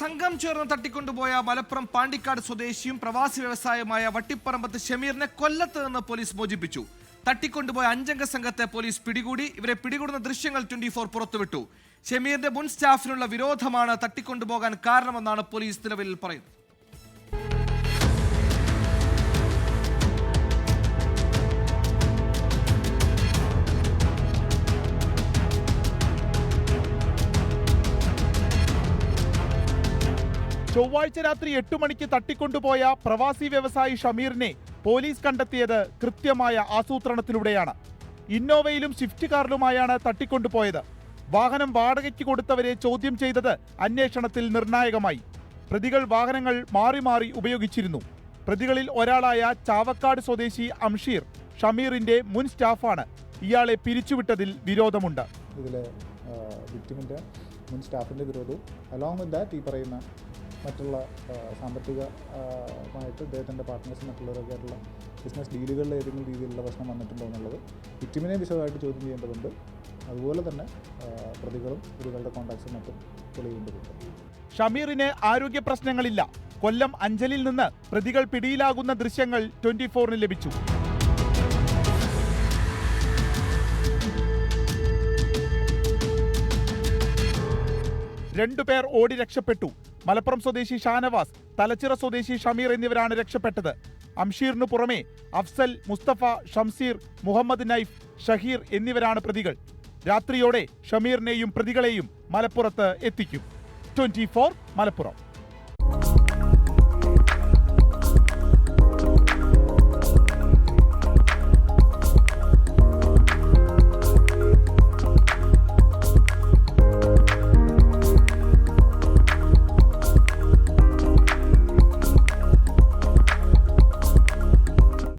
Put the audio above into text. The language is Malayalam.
സംഘം ചേർന്ന് തട്ടിക്കൊണ്ടുപോയ മലപ്പുറം പാണ്ടിക്കാട് സ്വദേശിയും പ്രവാസി വ്യവസായമായ വട്ടിപ്പറമ്പത്ത് ഷമീറിനെ കൊല്ലത്ത് നിന്ന് പോലീസ് മോചിപ്പിച്ചു. തട്ടിക്കൊണ്ടുപോയ അഞ്ചംഗ സംഘത്തെ പോലീസ് പിടികൂടി. ഇവരെ പിടികൂടുന്ന ദൃശ്യങ്ങൾ ട്വന്റി ഫോർ പുറത്തുവിട്ടു. ഷമീറിന്റെ മുൻ സ്റ്റാഫിനുള്ള വിരോധമാണ് തട്ടിക്കൊണ്ടുപോകാൻ കാരണമെന്നാണ് പോലീസ് നിലവിൽ പറയുന്നത്. ചൊവ്വാഴ്ച രാത്രി എട്ട് മണിക്ക് തട്ടിക്കൊണ്ടുപോയ പ്രവാസി വ്യവസായി ഷമീറിനെ പോലീസ് കണ്ടെത്തിയത് കൃത്യമായ ആസൂത്രണത്തിലൂടെയാണ്. ഇന്നോവയിലും സ്വിഫ്റ്റ് കാറിലുമായാണ് തട്ടിക്കൊണ്ടുപോയത്. വാഹനം വാടകയ്ക്ക് കൊടുത്തവരെ ചോദ്യം ചെയ്തത് അന്വേഷണത്തിൽ നിർണായകമായി. പ്രതികൾ വാഹനങ്ങൾ മാറി മാറി ഉപയോഗിച്ചിരുന്നു. പ്രതികളിൽ ഒരാളായ ചാവക്കാട് സ്വദേശി അംഷീർ ഷമീറിന്റെ മുൻ സ്റ്റാഫാണ്. ഇയാളെ പിരിച്ചുവിട്ടതിൽ വിരോധമുണ്ട്. ഇതിലെ വിക്ടിമിന്റെ മുൻ സ്റ്റാഫിന്റെ വിരോധവും അലോങ് വിത്ത് ദാറ്റ് ഈ പറയുന്ന മറ്റുള്ള സാമ്പത്തികമായിട്ട് ഇദ്ദേഹത്തിന്റെ പാർട്ട്നേഴ്സ് മറ്റുള്ളവരൊക്കെ ആയിട്ടുള്ള ബിസിനസ് ഡീലുകളിൽ ഏതെങ്കിലും രീതിയിലുള്ള പ്രശ്നം വന്നിട്ടുണ്ടോ എന്നുള്ളത് വിക്ടിമിനെ വിശദമായിട്ട് ചോദ്യം ചെയ്യേണ്ടതുണ്ട്. അതുപോലെ തന്നെ പ്രതികളും പ്രതികളുടെ കോൺടാക്ട്സും മറ്റും തെളിയേണ്ടതുണ്ട്. ഷമീറിന് ആരോഗ്യ പ്രശ്നങ്ങളില്ല. കൊല്ലം അഞ്ചലിൽ നിന്ന് പ്രതികൾ പിടിയിലാകുന്ന ദൃശ്യങ്ങൾ ട്വന്റി ഫോറിന് ലഭിച്ചു. രണ്ടുപേർ ഓടി രക്ഷപ്പെട്ടു. മലപ്പുറം സ്വദേശി ഷാനവാസ് തലച്ചിറ സ്വദേശി ഷമീർ എന്നിവരാണ് രക്ഷപ്പെട്ടത്. അംഷീറിനു പുറമെ അഫ്സൽ മുസ്തഫ ഷംസീർ മുഹമ്മദ് നൈഫ് ഷഹീർ എന്നിവരാണ് പ്രതികൾ. രാത്രിയോടെ ഷമീറിനെയും പ്രതികളെയും മലപ്പുറത്ത് എത്തിക്കും. ട്വന്റി മലപ്പുറം.